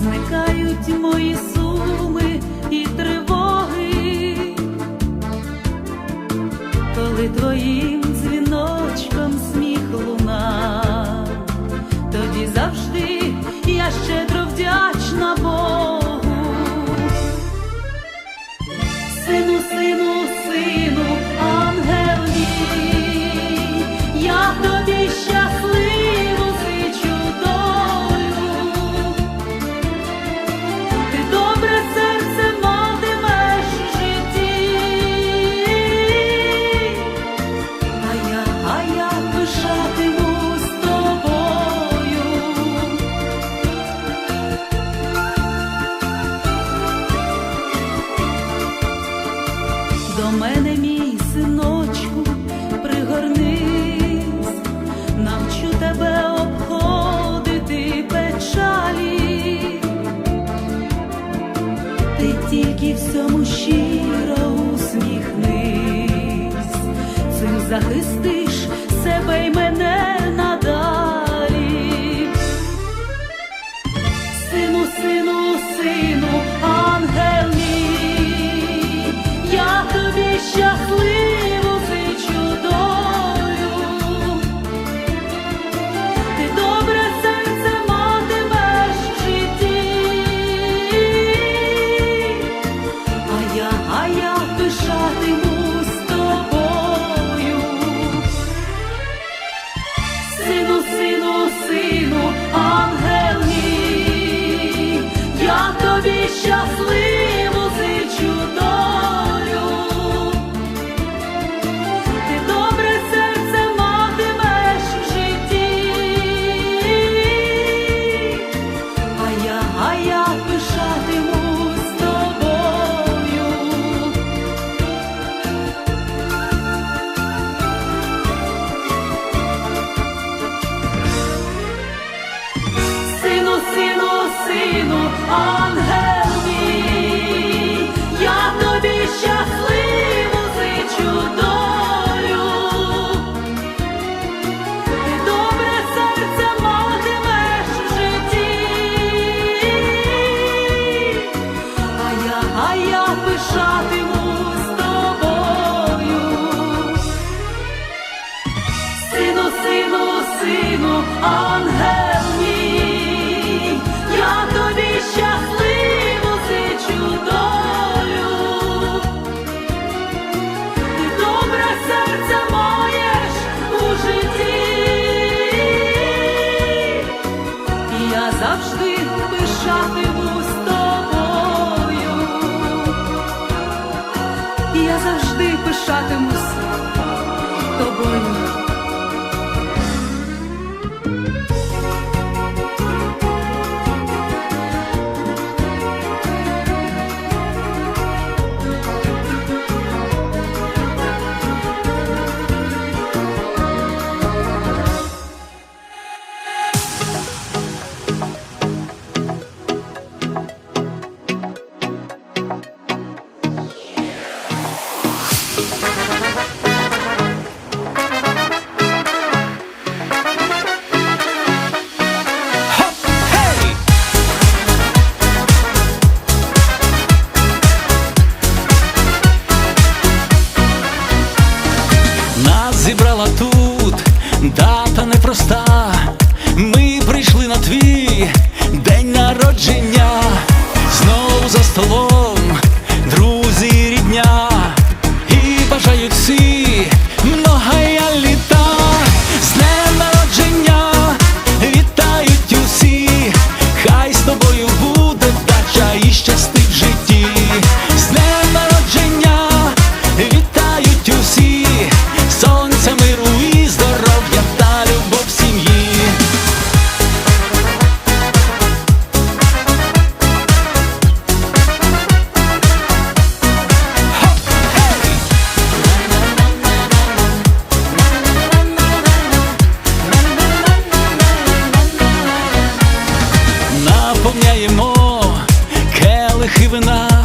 зникають мої суми і тривоги, коли твої ти тільки всьому щиро усміхнись, цим захистиш себе й мене. щасливу зичу долю, ти добре серце матимеш в житті, а я, пишатиму з тобою. Сину, сину, сину, ангел. nothing і я завжди пишатимусь тобою. you'd see aklına